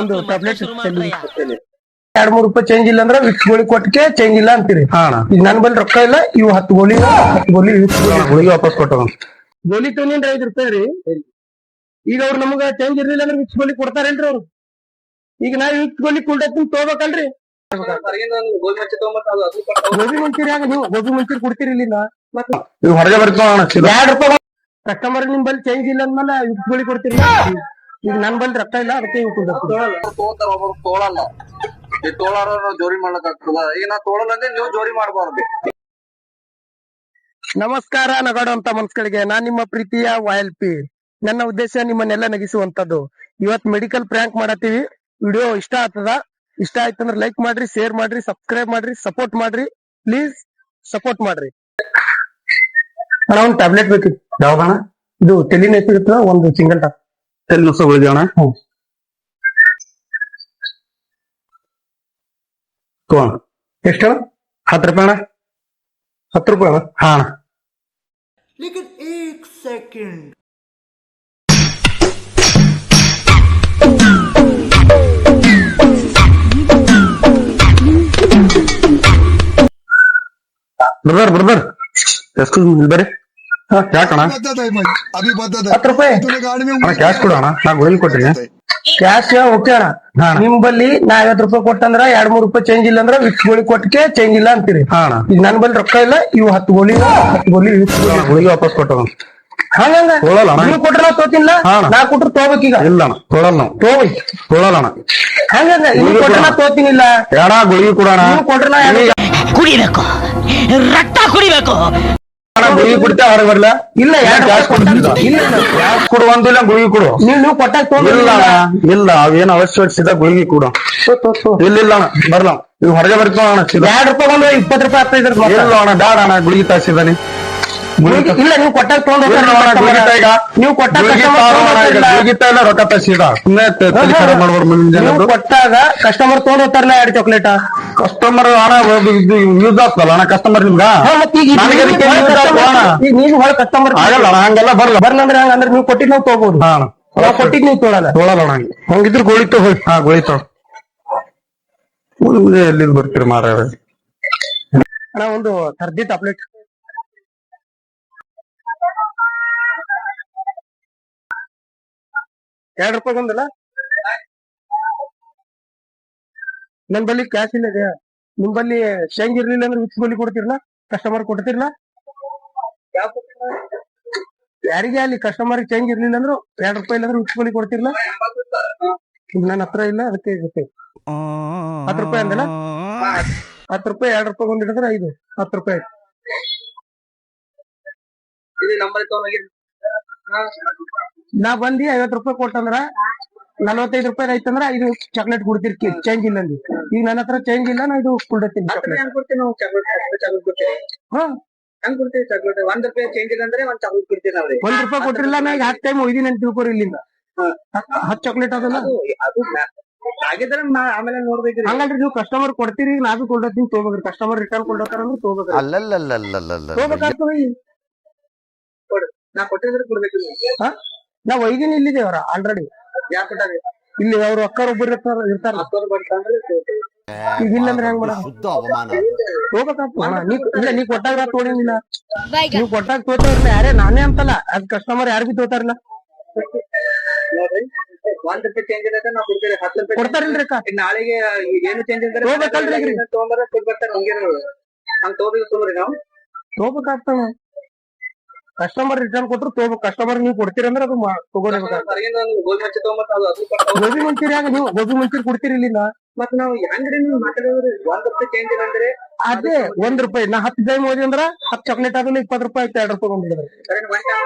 ಒಂದು ಎರಡ್ ಮೂರ್ ರೂಪಾಯಿ ಚೇಂಜ್ ಇಲ್ಲ ಅಂದ್ರೆ ವಿಕ್ಸ್ ಗೋಳಿ ಕೊಟ್ಟಕ್ಕೆ ಚೇಂಜ್ ಇಲ್ಲ ಅಂತೀರಿ. ಈಗ ನನ್ ಬಳಿ ರೊಕ್ಕ ಇಲ್ಲ ಇವು ಹತ್ತು ಗೋಲಿ ಹತ್ತು ಗೋಲಿ ಗೋಳಿಗೆ ವಾಪಸ್ ಕೊಟ್ಟು ಗೋಲಿ ತಗೊಂಡ್ರೆ ಐದು ರೂಪಾಯಿ ರೀ. ಈಗ ಅವ್ರು ನಮಗ ಚೇಂಜ್ ಇರ್ಲಿಲ್ಲ ಅಂದ್ರೆ ವಿಕ್ಸ್ ಗೋಲಿ ಕೊಡ್ತಾರೇನ್ರಿ ಅವ್ರು? ಈಗ ನಾ ವಿಕ್ಸ್ ಗೋಲಿ ಕುಲ್ಡತ್ತೀನಿ ತಗೋಬೇಕಲ್ರಿ? ಗೋಬಿ ಮಂಚೂರಿ ಆಗ ನೀವು ಗೋಬಿ ಮಂಚೂರಿ ಕೊಡ್ತೀರಿ ಇಲ್ಲಿಂದ. ಮತ್ತೆ ಹೊರಗೆ ಬರ್ತಾವ. ರೂಪಾಯಿ ಕಸ್ಟಮರ್ ನಿಮ್ ಬಲ್ಲಿ ಚೇಂಜ್ ಇಲ್ಲ ಅಂದ್ಮೇಲೆ ವಿಕ್ಸ್ ಗೋಲಿ ಕೊಡ್ತೀರಿ. ಈಗ ನನ್ ಬಂದ್ ರಕ್ತ ಇಲ್ಲ ಅದಕ್ಕೆ ಇವ್ ಕುಲ್ಡತ್ತೀನಿ ತೋತಾರ ಒಬ್ಬರು ತೋಳಲ್ಲ ಈ ತೋಳಾರ ಜೋರಿ ಮಾಡ್ಲಕ್ ಆಗ್ತದ ಈಗ ನಾ ತೋಳಲ್ಲ ಅಂದ್ರೆ ನೀವು ಜೋರಿ ಮಾಡಬಾರ್ದು. ನಮಸ್ಕಾರ ನಗಾಡುವಂತ ಮನ್ಸ್ಗಳಿಗೆ ನಾನ್ ನಿಮ್ಮ ಪ್ರೀತಿಯ ವಾಯಲ್ ಪಿ ನನ್ನ ಉದ್ದೇಶ ನಿಮ್ಮನ್ನೆಲ್ಲ ನಗಿಸುವಂತದ್ದು ಇವತ್ ಮೆಡಿಕಲ್ ಪ್ರ್ಯಾಂಕ್ ಮಾಡತ್ತೀವಿ. ವಿಡಿಯೋ ಇಷ್ಟ ಆಗ್ತದ? ಇಷ್ಟ ಆಯ್ತಂದ್ರೆ ಲೈಕ್ ಮಾಡ್ರಿ ಶೇರ್ ಮಾಡ್ರಿ ಸಬ್ಸ್ಕ್ರೈಬ್ ಮಾಡ್ರಿ ಸಪೋರ್ಟ್ ಮಾಡ್ರಿ. ಪ್ಲೀಸ್ ಸಪೋರ್ಟ್ ಮಾಡ್ರಿ. ಅಣ್ಣ ಒಂದ್ ಟ್ಯಾಬ್ಲೆಟ್ ಬೇಕಿತ್ತು. ಯಾವ್ದಣ್ಣ ಇದು ತೆಲಿನ ಇರ್ತದ ಒಂದು ಸಿಂಗಲ್ ಟಾಪ್ ಎಲ್ಲಿ ನುಸ ಗುಳಿಗೆ ಅಣ್ಣ ಹ್ಮ್. ತಗೋ ಅಣ್ಣ ಎಷ್ಟು ಅಣ್ಣ ಹತ್ತು ರೂಪಾಯಿ ಅಣ್ಣ ಹತ್ತು ರೂಪಾಯಿ ಅಣ್ಣ ಹಾ ಅಣ್ಣ ಬ್ರದರ್ ಬ್ರದರ್ ಎಕ್ಸ್ಕ್ಯೂಸ್ ಮಿ ಬರ್ರಿ ಕ್ಯಾಶ್ ಕ್ಯಾಶ್ ಕೊಡು ನಾ ಗುಳಿಲ್ ಕೊಟ್ಟಿನಿ ಕ್ಯಾಶ್ ಓಕೆ ಅಣ್ಣ ನಿಮ್ ಬಲ್ಲಿ ನಾ ಐವತ್ ರೂಪಾಯಿ ಕೊಟ್ಟಂದ್ರ ಎರಡ್ ಮೂರ್ ರೂಪಾಯಿ ಚೇಂಜ್ ಇಲ್ಲ ಅಂದ್ರ ವಿತ್ ಗೋಳಿ ಕೊಟ್ಟಕ್ಕೆ ಚೇಂಜ್ ಇಲ್ಲ ಅಂತೀರಿ ಈಗ ನನ್ ಬಲ್ಲಿ ರೊಕ್ಕ ಇಲ್ಲ ಇವು ಹತ್ತು ಗೋಳಿ ಹತ್ತು ಗೋಳಿ ಗುಳಿಗೆ ವಾಪಸ್ ಕೊಟ್ಟ ಹಂಗಂಗ ನೀವು ಕೊಟ್ರ ನಾವು ತೋತಿಲ್ಲ ನಾ ಕೊಟ್ರ ತೋಬೇಕ ಈಗ ಇಲ್ಲ ಅಣ್ಣ ತೊಳಲ್ಲ ನಾವು ಅಣ್ಣ ಹಂಗಂಗ ನೀವು ಕೊಟ್ರ ನಾ ತೋತಿನಿಲ್ಲ ಎಡ ಕೊಡೋಣ ನೀವು ಕೊಟ್ರ ಕುಡಿಬೇಕು ರಕ್ತ ಕುಡಿಬೇಕು ಗುಳಿಗೆ ಕುಡಿತಾ ಹೊರಗೆ ಬರ್ಲ? ಇಲ್ಲ ಎರಡು ಕ್ಯಾಶ್ ಇಲ್ಲ ಕ್ಯಾಶ್ ಕೊಡು ಒಂದಿಲ್ಲ ಗುಳಿಗೆ ಕೊಡು. ನೀವು ನೀವು ಕೊಟ್ಟಾಗ ಇಲ್ಲ ತಗೊಂಡಿಲ್ಲ ಇಲ್ಲ ಅವೇನು ಅವಶ್ಯಕತೆ ಗುಳಿಗೆ ಕೊಡು. ಇಲ್ಲ ಇಲ್ಲ ಅಣ್ಣ ಬರ್ಲ. ಇವ್ ಹೊರಗೆ ಬರ್ತಾವ ಅಣ್ಣ. ಎರಡ್ ರೂಪಾಯಿ ಬಂದ್ರೆ ಇಪ್ಪತ್ತು ರೂಪಾಯಿ ಆಗ್ತಾ ಇದ್ರ ಇಲ್ಲ ಅಣ್ಣ ಬ್ಯಾಡ ಅಣ್ಣ ಗುಳಿಗೆ ತಾಸಿದಾನೆ. ಇಲ್ಲ ನೀವು ಕೊಟ್ಟಾಗ ತಗೊಂಡ್ ನೀವು ಕೊಟ್ಟಾಗ ಈಗ ರೊಕ್ಕ ಖರಾಬ್ ಮಾಡ್ಬಾರ್ದು ಮುಂದಿನ ನೀವು ಕೊಟ್ಟಾಗ ಕಸ್ಟಮರ್ ತಗೊಂಡ್ ಹೋಗ್ತಾರಲ್ಲ ಎರಡು ಚಾಕ್ಲೇಟ್ ಕಸ್ಟಮರ್ ಹಣ ಯೂಸ್ ಆಗ್ತಲ್ಲ ಅಣ್ಣ ಕಸ್ಟಮರ್ ನಿಮ್ಗ? ಅಣ್ಣ. ನೀವು ಹೊಳ ಕಸ್ಟಮರ್ ಆಗಲ್ಲ ಹಂಗೆಲ್ಲ ಬರಲ್ಲ. ಬರ್ಲಂದ್ರೆ ಹಂಗಂದ್ರೆ ನೀವು ಕೊಟ್ಟಿದ್ ನಾವು ತಗೋಬಹುದು ಹಾ ಕೊಟ್ಟಿದ್ ನೀವು ತೊಗೊಳಲ್ಲ. ತೊಗೊಳಲ್ಲ ಹಂಗೆ. ಹಂಗಿದ್ರೆ ಗೋಳಿ ತಗೋ ಹಾ ಗೋಳಿ ತಗೋ. ಮುಂದೆ ಎಲ್ಲಿ ಬರ್ತೀರಿ ಮಾರ ಅಣ್ಣ ಒಂದು ಸರ್ದಿ ಟಾಬ್ಲೆಟ್ ಎರಡ್ ರೂಪಾಯಿ ಬಂದಲ್ಲ? ನನ್ ಬಲ್ಲಿ ಕ್ಯಾಶ್ ಇಲ್ಲ ಇದೆಯಾ ನಿಮ್ ಬಲ್ಲಿ ಶೇಂಗ್ ಇರ್ಲಿಲ್ಲ ಅಂದ್ರೆ ವಿಕ್ಸ್ ಬಲ್ಲಿ ಕೊಡ್ತಿರ್ಲ ಕಸ್ಟಮರ್ ಕೊಡ್ತಿರ್ಲ ಯಾರಿಗೆ ಅಲ್ಲಿ ಕಸ್ಟಮರ್ ಚೇಂಜ್ ಇರ್ಲಿಲ್ಲ ಅಂದ್ರು ಎರಡು ರೂಪಾಯಿ ಇಲ್ಲ ಅಂದ್ರೆ ಗೋಲಿ ಕೊಡ್ತಿರ್ಲ ನನ್ನ ಹತ್ರ ಇಲ್ಲ, ಅದಕ್ಕೆ ಇರುತ್ತೆ. ಹತ್ತು ರೂಪಾಯಿ ಅಂದಲ್ಲ? ಹತ್ತು ರೂಪಾಯಿ, ಎರಡು ರೂಪಾಯಿ ಒಂದ್ ಐದು, ಹತ್ತು ರೂಪಾಯಿ ಆಯ್ತು. ನಾ ಬಂದಿ ಐವತ್ ರೂಪಾಯಿ ಕೊಟ್ಟಂದ್ರ ನಲ್ವತ್ತೈದು ರೂಪಾಯಿ ಐತಂದ್ರ ಐದು ಚಾಕ್ಲೇಟ್ ಕೊಡ್ತಿರ್ ಚೇಂಜ್ ಇಲ್ಲ ಅಂದಿ. ಈಗ ನನ್ನ ಹತ್ರ ಚೇಂಜ್ ಇಲ್ಲ ನಾ ಇದು ಕೊಡ್ತೀನಿ ಚಾಕ್ಲೇಟ್ ಹೆಂಗ್ ಕೊಡ್ತೀವಿ ನಾವು ಚಾಕ್ಲೇಟ್ ಚಾಕ್ಲೇಟ್ ಕೊಡ್ತೀವಿ ಹಾ. ಹೆಂಗ್ ಕೊಡ್ತೀವಿ ಚಾಕ್ಲೇಟ್ ಒಂದ್ ರೂಪಾಯಿ ಚೇಂಜ್ ಇಲ್ಲ ಅಂದ್ರೆ ಒಂದ್ ಚಾಕ್ಲೇಟ್ ಕೊಡ್ತೀವಿ ನಾವ್ರಿ. ಒಂದ್ ರೂಪಾಯಿ ಕೊಟ್ಟಿರಲ್ಲ ನಾ ಈಗ ಹತ್ತು ಟೈಮ್ ಒಯ್ದಿನಿ ಅಂತ ತಿಳ್ಕೊರಿ ಇಲ್ಲಿಂದ. ಹತ್ತು ಚಾಕ್ಲೇಟ್ ಅದಲ್ಲ. ಅದು ಅದು ನಾ- ಆಮೇಲೆ ನೋಡ್ಬೇಕ್ರಿ. ಹಂಗಲ್ರಿ ನೀವು ಕಸ್ಟಮರ್ ಕೊಡ್ತೀರಿ ನಾ ಬಿ ಕೊಡ್ತೀನಿ ತಗೋಬೇಕ್ರಿ. ಕಸ್ಟಮರ್ ರಿಟರ್ನ್ ಕೊಡ್ತಾರ ಅಂದ್ರೆ ತಗೋಬೇಕ್ರಿ. ಅಲ್ಲಲ್ಲಲ್ಲಲ್ಲಲ್ಲ ತಗೋಬೇಕಾಗ್ತದೆ ಕೊಡು. ನಾ ಕೊಟ್ಟಿದ್ರೆ ಕೊಡ್ಬೇಕು ಹಾ? ನಾ ಐದಿನ ಇಲ್ಲಿದೆ ಅವ್ರ ಆಲ್ರೆಡಿ ಇಲ್ಲಿ ಅವ್ರ ಅಕ್ಕರ ಒಬ್ಬರು ಇರ್ತಾರ ಈಗ ಇಲ್ಲ ಅಂದ್ರೆ ಹೆಂಗ್ ಮಾಡ ಶುದ್ಧ ಅವಮಾನ ಹೋಗ್ಬೇಕಾಗ್ತದೆ ಅಣ್ಣ. ನೀ ಇಲ್ಲ ನೀ ಕೊಟ್ಟಾಗ ತೋಡಿಲ್ಲ ನೀವ್ ನೀವು ಕೊಟ್ಟಾಗ ತೋತಾರಲ್ಲ ಯಾರೇ ನಾನೇ ಅಂತಲ್ಲ. ಅದ್ ಕಸ್ಟಮರ್ ಯಾರು ಬಿ ತೋತಾರಲ್ಲ ಒಂದ್ ರೂಪಾಯಿ ಚೇಂಜ್ ಇರತ್ತೆ ನಾವು ಕೊಡ್ತೀವಿ. ಹತ್ತು ರೂಪಾಯಿ ಕೊಡ್ತಾರಿಲ್ರಿ ಅಕ್ಕ. ಈಗ ನಾಳೆಗೆ ಏನು ಚೇಂಜ್ ಅಂದ್ರೆ ಹೋಗ್ಬೇಕಲ್ರಿ ಈಗ? ಹಂಗೆ ತಗೋಬೇಕು ನಾವು. ಕಸ್ಟಮರ್ ರಿಟರ್ನ್ ಕೊಟ್ರು ತಗೋಬೇಕು. ಕಸ್ಟಮರ್ ನೀವು ಕೊಡ್ತೀರಿ ಅಂದ್ರೆ ಅದು ತಗೋಬೇಕು ಗೋಬಿ ಮಂಚೂರಿ ಆಗ ನೀವು ಗೋಬಿ ಮಂಚೂರಿ ಕೊಡ್ತೀರಿ ಇಲ್ಲಿಂದ? ಮತ್ ನಾವು ಹೆಂಗ್ರಿ ನೀವು ಮಾತಾಡೋದ್ರಿ ಒಂದ್ ರೂಪಾಯಿ ಚೇಂಜ್ ಇಲ್ಲ ಅಂದ್ರೆ? ಅದೇ ಒಂದ್ ರೂಪಾಯಿ. ನಾ ಹತ್ತು ಜೈ ಮೋದಿ ಅಂದ್ರ ಹತ್ತು ಚಾಕ್ಲೇಟ್ ಆದ್ರೆ ಇಪ್ಪತ್ತು ರೂಪಾಯಿ ಆಯ್ತು ಎರಡು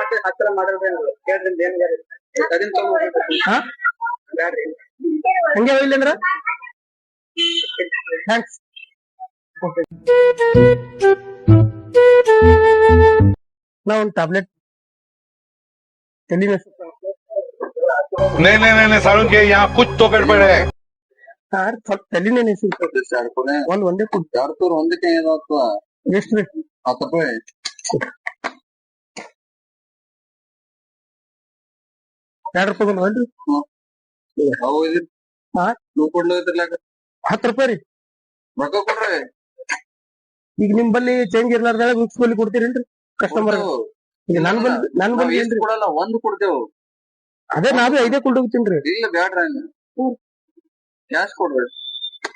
ಮತ್ತೆ ಹತ್ತಿರ ಬ್ಯಾಡ್ರಿ. ಹಂಗೆ ಒಯ್ಲಿ ಅಂದ್ರ? ಥ್ಯಾಂಕ್ಸ್ ನಾ ಒಂದ್ ಟ್ಯಾಬ್ಲೆಟ್ ತಲೆ नहीं नहीं नहीं नहीं सारुण के यहाँ कुछ तो गड़बड़ है ಸ್ವಲ್ಪ ತಲೆನೇ ನೆಸಿತ್ತು ಒಂದ್ ಒಂದೇ ಕೊಡ್ ಎರಡು ತೂರ್ ಒಂದಕ್ಕೆ ಏನಾಗ್ತದ ಎಷ್ಟು ಬೇಕು ಹತ್ತು ರೂಪಾಯಿ ಎರಡು ರೂಪಾಯಿ ಬಂದವಲ್ರಿ ಅವು ಇದು ಹಾ? ನೀವು ಕೊಡ್ಲಿಲ್ಲ ಹತ್ತು ರೂಪಾಯಿ ರೀ ರೊಕ್ಕ ಕೊಡ್ರಿ ಈಗ ನಿಮ್ ಬಲ್ಲಿ ಚೇಂಜ್ ಇರ್ಲಾರ್ದಾಗ ಮಿಕ್ಸ್ ಬಲ್ಲಿ ಕೊಡ್ತೀರೇನ್ರಿ ಕಸ್ಟಮರ್ ನನ್ ನನ್ ನಾವ್ ಕೊಡಲ್ಲ ಒಂದ್ ಕೊಡ್ತೇವು. ಅದೇ ನಾವೇ ಐದೇ ಕೊಡ್ ಹೋಗ್ತೀನ್ರಿ ಇಲ್ಲ ಬ್ಯಾಡ್ರಿ ಕ್ಯಾಶ್ ಕೊಡ್ರಿ.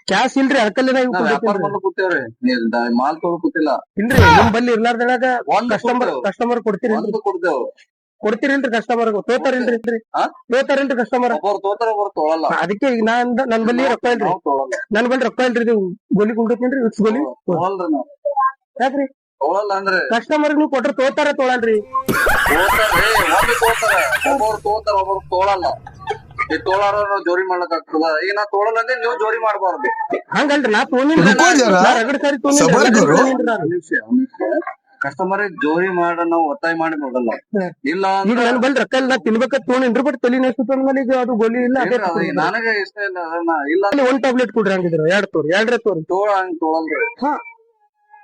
ಕ್ಯಾಶ್ ಇಲ್ರಿ ಅದಕ್ಕಲ್ಲೇ ನಾವ್ ವ್ಯಾಪಾರ ಇವ್ ಕೂತೇವ್ರಿ. ನೀವ್ ದ- ಮಾಲ್ ಕೂತಿಲ್ಲ. ಇಲ್ರಿ ನಿಮ್ ಬಲ್ಲಿ ಇರ್ಲಾರ್ದಾಗ ಒಂದ್ ಕಸ್ಟಮರ್ ಕೊಡ್ತೇವ್. ಕಸ್ಟಮರ್ ಕೊಡ್ತೀರೇನ್ರಿ? ಒಂದ್ ಕೊಡ್ತೇವ್. ಕೊಡ್ತೀರೇನ್ರಿ ಕಸ್ಟಮರ್ ತೋತಾರೇನ್ರಿ ಆ? ತೋತಾರೇನ್ರಿ ಕಸ್ಟಮರ್ ಒಬ್ಬರು ತೋತಾರ ಒಬ್ಬರು ತೊಗೊಳಲ್ಲ. ಅದಕ್ಕೆ ಈಗ ನಾ ನನ್ ಬಲ್ಲಿ ರೊಕ್ಕ ಇಲ್ರಿ. ನಾವ್ ತೊಗೊಳಲ್ಲ. ನನ್ ಬಲ್ಲಿ ರೊಕ್ಕ ಇಲ್ರಿ ಗೋಲಿ ವಿಕ್ಸ್ ಗೋಲಿ. ತೊಗೊಳಲ್ರಿ ನಾವ್. ಯಾಕ್ರಿ? ತೊಗೊಳಲ್ಲ ಕಸ್ಟಮರ್ ನೀವು ಕೊಟ್ರೆ ತೋತಾರ ತೊಗೊಳಲ್ರಿ. ತೋತಾರ್ರಿ ತೋತಾರ. ಒಬ್ಬರು ತೋಳಲ್ಲ. ಈ ತೋಳಾರ ಜೋರಿ ಮಾಡ್ಲಕ್ ಆಗ್ತದ. ನಾ ಅಂದ್ರೆ ನಾ ಜೋರಿ ಮಾಡ ನಾವು ಒತ್ತಾಯ ಮಾಡಿ ನೋಡಲ್ಲ. ಇಲ್ಲ ಈಗ ಅಂದ್ರೆ ನನ್ ರೊಕ್ಕ ಇಲ್ಲ ತಿನ್ಬೇಕ ಬಟ್ ತಲೆ ನೆಸ್ತು ಅದು ಗೊಲಿ ಇಲ್ಲ ನನಗೆ ಇಷ್ಟ ಇಲ್ಲ ಒಂದ್ ಟ್ಯಾಬ್ಲೆಟ್ ಕೊಡ್ರಿ ಹಂಗಿದ್ರೆ ಎರಡ್ ತೋರಿ ಎರಡ್ರೆ ತೋರಿ. ತೋಳ ಹಂಗ್ ತೋಳಲ್ರಿ. ಹಾ.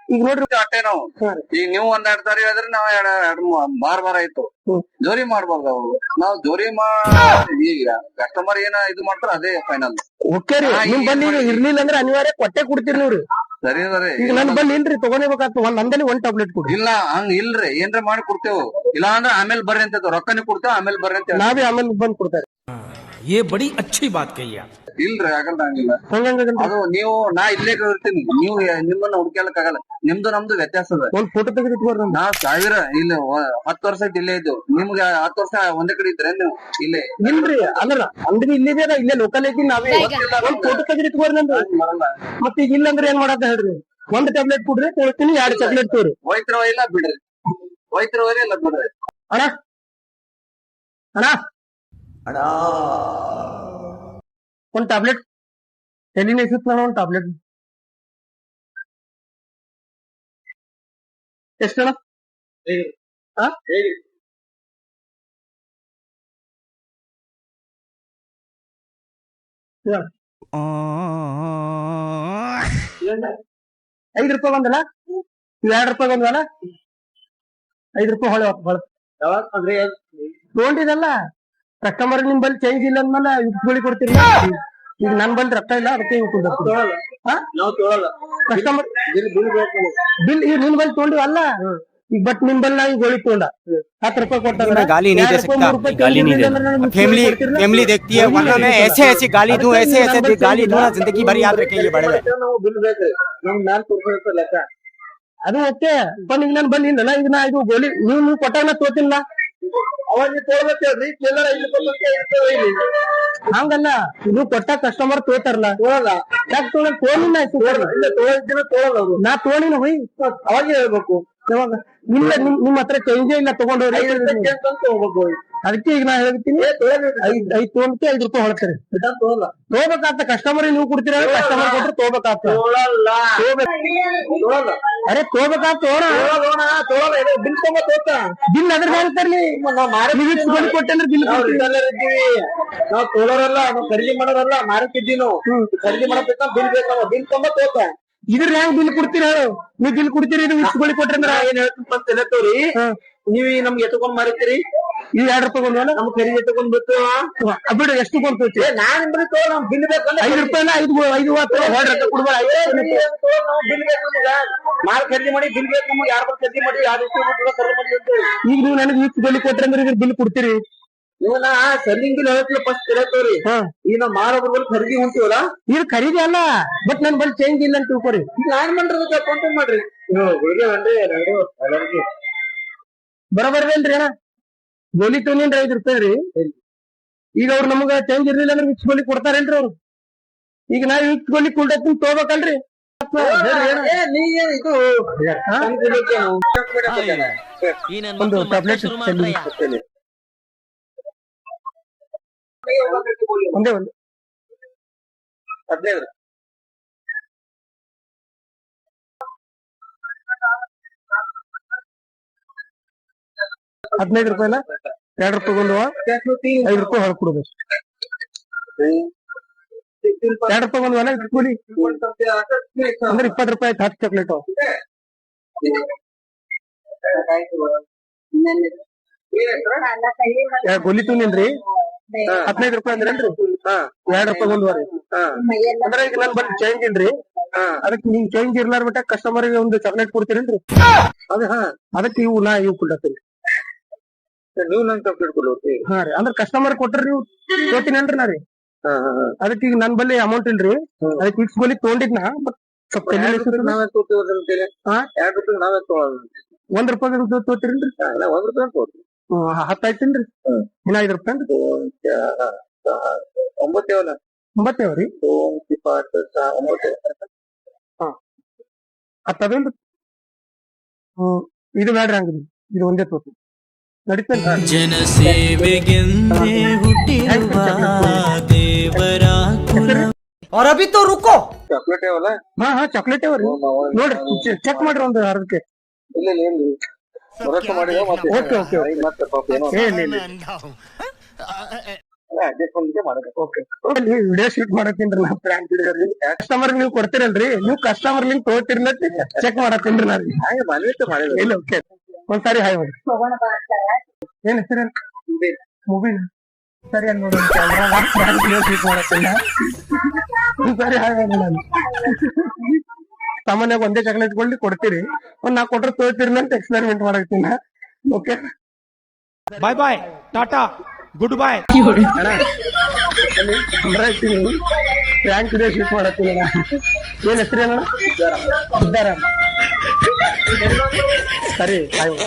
ಈಗ ನೋಡ್ರಿ ಅಟ್ಟೆ ನಾವು ಹಾ ರೀ. ಈಗ ನೀವು ಒಂದ್ ಎರಡ್ ಸಾರಿ ಹೇಳಿದ್ರೆ ನಾವ್ ಎರಡ್ ಎರಡ್ ಮೂರ್- ಬಾರ್ ಬಾರ್ ಆಯ್ತು ಹ್ಮ್. ಜೋರಿ ಮಾಡ್ಬಾರ್ದು ಅವು ನಾವ್ ಜೋರಿ ಮಾ ಈಗ ಕಸ್ಟಮರ್ ಏನ ಇದು ಮಾಡ್ತಾರ ಅದೇ ಫೈನಲ್ ಓಕೆ ರೀ ಹಾ, ನಿಮ್ ಈಗ ಬಲ್ಲಿ ಈಗ ಮಾಡಿ. ಇರ್ಲಿಲ್ಲ ಅಂದ್ರೆ ಅನಿವಾರ್ಯ ಕೊಟ್ಟೆ ಕೊಡ್ತೀರಿ ನೀವ್ರಿ ಸರಿ ಅದ್ರಿ ಈಗ ನನ್ ಬಲ್ಲಿ ಇಲ್ರಿ ತಗೊಂಡೇಬೇಕಾಗ್ತದ ಒಂದ್ ನಂದಲ್ಲಿ ಒಂದ್ ಟ್ಯಾಬ್ಲೆಟ್ ಕೊಡ್ರಿ ಇಲ್ಲ ಹಂಗ ಇಲ್ರಿ ಏನ್ರ ಮಾಡಿ ಕೊಡ್ತೇವು ಇಲ್ಲ ಅಂದ್ರೆ ಆಮೇಲೆ ಬರ್ರಿ ಅಂತ ರೊಕ್ಕನೇ ಕೊಡ್ತೇವ ಆಮೇಲೆ ಬರ್ರಿ ಅಂತ ನಾವೇ ಆಮೇಲೆ ಬಂದ್ ಕೊಡ್ತಾರೆ ये बड़ी अच्छी बात कही आप ಇಲ್ರಿ ಆಗಲ್ಲ ಹಂಗಿಲ್ಲ. ಹಂಗಂಗಲ್ರಿ ಅದು ನೀವು ನಾ ಇಲ್ಲೇ ಇರ್ತೀನಿ ನೀವು ನಿಮ್ಮನ್ನ ಹುಡ್ಕ್ಯಾಲಕ್ ಆಗಲ್ಲ. ನಿಮ್ದು ನಮ್ದು ವ್ಯತ್ಯಾಸ ಅದ. ಒಂದ್ ಫೋಟೋ ತೆಗೆದು ಇಟ್ಕೊಡ್ರಿ ನಾ ಸಾವಿರ ಇಲ್ಲ ಹತ್ತು ವರ್ಷ ಆಯ್ತು ಇಲ್ಲೇ ಇದ್ದು. ನಿಮ್ಗೆ ಹತ್ತು ವರ್ಷ ಒಂದೇ ಕಡೆ ಇದ್ರೆ ನೀವು ಇಲ್ಲೇ. ಇಲ್ರಿ ಅಲ್ಲ ಅಂಗಡಿ ಇಲ್ಲಿದೆ ಅದ, ಇಲ್ಲೇ ಲೋಕಲ್ ಐತಿ ನಾವೇ. ಒಂದ್ ಫೋಟೋ ತೆಗೆದು ಮತ್ತೆ ಈಗ ಇಲ್ಲಂದ್ರೆ ಏನ್ ಮಾಡತ್ತ ಹೇಳ್ರಿ? ಒಂದ್ ಟ್ಯಾಬ್ಲೆಟ್ ಕೊಡ್ರಿ ಕೊಡ್ತೀನಿ ಎರಡು ಟ್ಯಾಬ್ಲೆಟ್ ತೋರಿ ಹೋಯ್ತಿರೋ ಇಲ್ಲ ಬಿಡ್ರಿ. ಹೋಯ್ತಿರೋ ಇಲ್ಲ ಬಿಡ್ರಿ. ಅಣ್ಣ? ಅಣ್ಣ ಒಂದ್ ಟ್ಯಾಬ್ಲೆಟ್ ತಲೆನೇ ಸುತ್ತ ಒಂದ್ ಟ್ಯಾಬ್ಲೆಟ್? ಯಾ. ಐದ್ ರೂಪಾಯಿ ಬಂದಲ್ಲ? ಎರಡ್ ರೂಪಾಯಿ ಬಂದಲ್ಲ ಐದ್ ರೂಪಾಯಿ ಹೊಳೆ ಹೊಳ ತಗೊಂಡಿದಲ್ಲ ಕಸ್ಟಮರ್ ನಿಮ್ ಬಲ್ಲಿ ಚೇಂಜ್ ಇಲ್ಲ ಅಂದ್ಮೇಲೆ ಇಟ್ಕೊಳ್ಳಿ ಕೊಡ್ತೀರಿ ಈಗ ನನ್ ಬಲ್ಲಿ ರೊಕ್ಕ ಇಲ್ಲ ಅದಕ್ಕೆ ಕಸ್ಟಮರ್ ಬಿಲ್ ಈಗ ನಿನ್ ಬಲ್ಲಿ ತಗೊಂಡಿವಲ್ಲ ಈಗ ಬಟ್ ನಿಮ್ ಬಲ್ಲಿ ನಾ ಈಗ ಗೋಳಿ ತಗೊಂಡ ಹತ್ತು ರೂಪಾಯಿ ಕೊಟ್ಟ मैं गाली नहीं दे सकता गाली नहीं दे फैमिली फैमिली देखती है वरना मैं ऐसे ऐसे गाली दूं ऐसे ऐसे दे- गाली दूं ना जिंदगी भर याद रखेंगे बड़े हुए ಬಿಲ್ ಬೇಕ್ರಿ ನಮ್ ಮ್ಯಾಲ್ ತೋರ್ಸೋ ಲೆಕ್ಕ ಅದು ಓಕೆ ಬಂದ್ ಈಗ ನನ್ ಬಂದ್ ಇಲ್ಲ ಈಗ ನಾ ಇದು ಗೋಲಿ ನೀವು ನೀವು ಕೊಟ್ಟಾಗ ನಾ ತೋತಿಲ್ಲ ನೀವು ತೋರ್ಬೇಕು ಹೇಳ್ರಿ ಚಿಲ್ಲರ ಇಲ್ಲಿ ಇರ್ತೇವೆ ಇಲ್ಲಿ ಹಂಗಲ್ಲ ಇದು ಕೊಟ್ಟ ಕಸ್ಟಮರ್ ತೋತಾರಲ್ಲ ತೋಳಲ್ಲ. ಯಾಕೆ ತೋಳ. ತೋಳಿನ ಇಲ್ಲ ತೋಳಿದ್ರೆ ತೋಳಲ್ಲ ಅವ್ರು. ನಾ ತೋಳಿನ ಹೋಯ್. ಅವಾಗ ಹೇಳ್ಬೇಕು. ಯಾವಾಗ? ನಿಮ್ಮ ನಿಮ್ ನಿಮ್ ಹತ್ರ ಚೇಂಜೇ ಇಲ್ಲ ತಗೊಂಡವ್ರಿ ತಗೋಬೇಕು ಅದಕ್ಕೆ ಈಗ ನಾ ಹೇಳ್ತೀನಿ ಐದ್ ಐದ್ ತಗೊಂಡ್ಕೆ ಐದ್ ರೂಪಾಯಿ ಹೊಳ್ತಾರೆ ತಗೋಬೇಕಾಗ್ತ ಕಸ್ಟಮರ್ ನೀವು ಕೊಡ್ತೀರ ಕಸ್ಟಮರ್ ಕೊಟ್ಟರೆ ತಗೋಬೇಕಾಗ್ತ ಅರೆ ತಗೋಬೇಕಾಗ್ತ ಬಿಲ್ ಬಿಲ್ ಅದ್ರ ಮೇಲೆ ತರ್ಲಿ ಗೋಲಿ ಕೊಟ್ಟಂದ್ರೆ ಬಿಲ್ ನಾವು ತೋಳೋರಲ್ಲ ನಾವ್ ಖರೀದಿ ಮಾಡೋರಲ್ಲ ಮಾರಕ್ಕಿದ್ದೀವಿ ನಾವು. ಖರೀದಿ ಮಾಡಬೇಕ ಬಿಲ್ ಬೇಕಾವ ಬಿಲ್ ತೊಂಬತ್ ತೋತ ಇದ್ರ ಹೆಂಗ್ ಬಿಲ್ ಕೊಡ್ತೀರ ನೀವು ಬಿಲ್ ಕೊಡ್ತೀರಿ ಇದು ಇಸ್ಕೊಳ್ಳಿ ಕೊಟ್ರಂದ್ರ ಏನ್ ಹೇಳ್ತೀನಿ ಅಂತ ಹೇಳ್ತವ್ರಿ ನೀವ್ ನಮ್ಗೆ ಎತ್ಕೊಂಡ್ ಮಾರಿತೀರಿ ಈ ಎರಡ್ ರೂಪಾಯಿ ಕೊಂಡ್ವಲ್ಲ ನಮ್ ಖರೀದಿ ತಗೊಂಡ್ ಬಿಟ್ಟು. ಬಿಡು ಎಷ್ಟು ಕೊಂಡ್ತೀವಿ ನಾನ್ ಬಿಡಿ ತಗೋ ನಮ್ ಬಿಲ್ ಬೇಕಲ್ಲ ಐದು ರೂಪಾಯಿ ಐದು ಐದು ಮಾತ್ರ ಎರಡು ರೊಕ್ಕ ಕೊಡ್ಬೇಡ ಬಿಲ್ ಬೇಕು ನಮ್ಗ. ಮಾಲ್ ಖರೀದಿ ಮಾಡಿ ಬಿಲ್ ಬೇಕು ನಮ್ಗೆ ಯಾರು ಖರೀದಿ ಮಾಡಿ ಯಾರು ಕರೆ ಮಾಡಿ ಅಂತ ಈಗ ನೀವು ನನಗೆ ಇಷ್ಟು ಬೆಲೆ ಕೊಟ್ರಂದ್ರೆ ಇದ್ರ ಬಿಲ್ ಕೊಡ್ತೀರಿ. ಇವನ ಸೆಲ್ಲಿಂಗ್ ಬಿಲ್ ಹೇಳ್ತಿಲ್ಲ ಫಸ್ಟ್ ಹೇಳ್ತವ್ರಿ ಈಗ ನಾವು ಮಾರೋದ್ರ ಬಲ್ ಖರೀದಿ ಹೊಂಟಿವಲ್ಲ? ಇದು ಖರೀದಿ ಅಲ್ಲ ಬಟ್ ನನ್ ಬಳಿ ಚೇಂಜ್ ಇಲ್ಲ ಅಂತ ತಿಳ್ಕೊರಿ. ಈಗ ನಾನ್ ಮಾಡ್ರಿ. ಕಾಂಟ್ಯಾಕ್ಟ್ ಮಾಡ್ರಿ ಬರಬರ್ದೇನ್ರಿ ಅಣ್ಣ? ಗೋಲಿ ತೊಗೊಂಡ್ರಿ ಐದು ರೂಪಾಯಿ ರೀ. ಈಗ ಅವ್ರು ನಮಗ ಚೇಂಜ್ ಇರ್ಲಿಲ್ಲ ಅಂದ್ರೆ ವಿಕ್ಸ್ ಗೋಲಿ ಕೊಡ್ತಾರೇನ್ರಿ ಅವ್ರು? ಈಗ ನಾ ವಿಕ್ಸ್ ಗೋಲಿ ಕುಲ್ಡತ್ತೀನಿ ತಗೋಬೇಕಲ್ರಿ ಒಂದು ಟ್ಯಾಬ್ಲೆಟ್ ಒಂದೇ ಒಂದು. ಹದಿನೈದು. ಹದಿನೈದು ರೂಪಾಯಿನ ಎರಡು ರೂಪಾಯಿ ಒಂದು ಐದು ರೂಪಾಯಿ ಹೊರ ಕೊಡುದು ಎರಡು ರೂಪಾಯಿ ಒಂದು ಒಣ ಕೂಲಿ? ಅಂದ್ರೆ ಇಪ್ಪತ್ತು ರೂಪಾಯಿ ಆಯ್ತು ಹತ್ತು ಚಾಕ್ಲೇಟ್ ಗೋಲಿ ತೂನಿನ್ರಿ ಹದಿನೈದು ರೂಪಾಯಿ ಅಂದ್ರೇನ್ರಿ ಎರಡ್ ರೂಪಾಯಿ ಒಂದುವರೆ ಅಂದ್ರೆ ಈಗ ನನ್ ಬಲ್ಲಿ ಚೇಂಜ್ ಇಲ್ರಿ. ಅದಕ್ಕೆ ನಿಮ್ ಚೇಂಜ್ ಇರ್ಲಾರ ಬಿಟ್ಟ ಕಸ್ಟಮರ್ಗೆ ಒಂದು ಚಾಕ್ಲೇಟ್ ಕೊಡ್ತೀರೇನ್ರಿ? ಅದ ಹಾ. ಅದಕ್ಕೆ ಇವು ನಾ ಇವು ಕೊಡ್ತೀನಿ ನೀವು ನಂಗೆ ಚಾಕ್ಲೇಟ್ ಕೊಡ್ಲಿ ಹಾ ರೀ. ಅಂದ್ರೆ ಕಸ್ಟಮರ್ ಕೊಟ್ರಿ ನೀವು ತೋತೀನೇನ್ರಿ ನಾ ರೀ ಅದಕ್ಕೆ ಈಗ ನನ್ ಬಲ್ಲಿ ಅಮೌಂಟ್ ಇಲ್ರಿ. ಅದಕ್ಕೆ ಫಿಕ್ಸ್ ಬಲ್ಲಿ ತೊಗೊಂಡಿದ್ನ ಬಟ್ ಸ್ವಲ್ಪ ತಲೆ ರೂಪಾಯಿ ನಾವೇ ತೋತೀವಿ ಅಂತೇಳಿ ಹಾ? ಎರಡ್ ರೂಪಾಯಿ ನಾವೇ ತಗೊಳ್ಳೋದು ಒಂದ್ ರೂಪಾಯಿ ತೋತೀರೇನ್ರಿ ಇಲ್ಲ ಒಂದ್ ರೂಪಾಯಿ ತೋತೀವಿ ಹತ್ತು ಆಯ್ತೇನ್ರಿ ಇನ್ನ ಐದು ರೂಪಾಯಿ ಒಂಬತ್ತೇವಲ್ಲ ಒಂಬತ್ತೇವ್ರಿ ಇಪ್ಪತ್ತು ಒಂಬತ್ತು. ಹತ್ತದೇನ್ರಿ ಹ್ಮ್ ಇದು ಬೇಡ್ರಿ ಹಂಗಿದ್ರಿ. ಇದು ಒಂದೇ ತೋತಿ ಜನಸೇವೆಗೆಂದೇ ಹುಟ್ಟಿರುವ ದೇವರ ಅವ್ರ ಅಭಿತ್ತು ರುಕೋ. ಚಾಕ್ಲೇಟ್ ಅವಲ್ಲ? ಹಾ ಹಾ ಚಾಕ್ಲೇಟ್ ಅವರಿ. ನೋಡ್ರಿ ಚೆಕ್ ಮಾಡ್ರಿ ಒಂದು ಅರ್ಧಕ್ಕೆ. ಇಲ್ಲ ಇಲ್ಲ ಏನ್ರಿ ರೊಕ್ಕ ಮಾಡಿ ಓಕೆ ಓಕೆ ಮತ್ತೆ ಪಾಪ ಏನೋ. ವಿಡಿಯೋ ಶೂಟ್ ಮಾಡಕ್ಕಿಂದ್ರಿ ನಾ ಕಸ್ಟಮರ್ ನೀವು ಕೊಡ್ತೀರಲ್ರಿ. ನೀವು ಕಸ್ಟಮರ್ ಲಿಂಕ್ ತಗೋತೀರಿ ಚೆಕ್ ಮಾಡಕ್ಕಿಂದ್ರಿ ನಾನು ಮನೆ ಮಾಡಿದ್ರೆ. ಇಲ್ಲ ಓಕೆ ಒಂದ್ಸಾರಿ ಹಾಯ್ ಹೋಗ್ರಿ ಏನ್ ಹೆಸರು? ಮುಬಿನ್. ಸರಿ ಅಲ್ಲಿ ಸರಿ ಹಾಗೆ ನಾನು. ಸಾಮಾನ್ಯವಾಗಿ ಒಂದೇ ಚಾಕ್ಲೇಟ್ ಇಟ್ಕೊಳ್ಳಿ ಕೊಡ್ತೀರಿ. ಒಂದ್ ನಾ ಕೊಟ್ರೆ ತೋರ್ತೀರಿ ಅಂತ experiment ಮಾಡಕ್ತೀನಿ okay bye bye tata good bye bank shoot ಮಾಡತ್ತೀನಿ ಏನ್ ಹೆಸರು ಸಿದ್ದಾರಾಮ್ ಸರಿ ಆಯ್ತು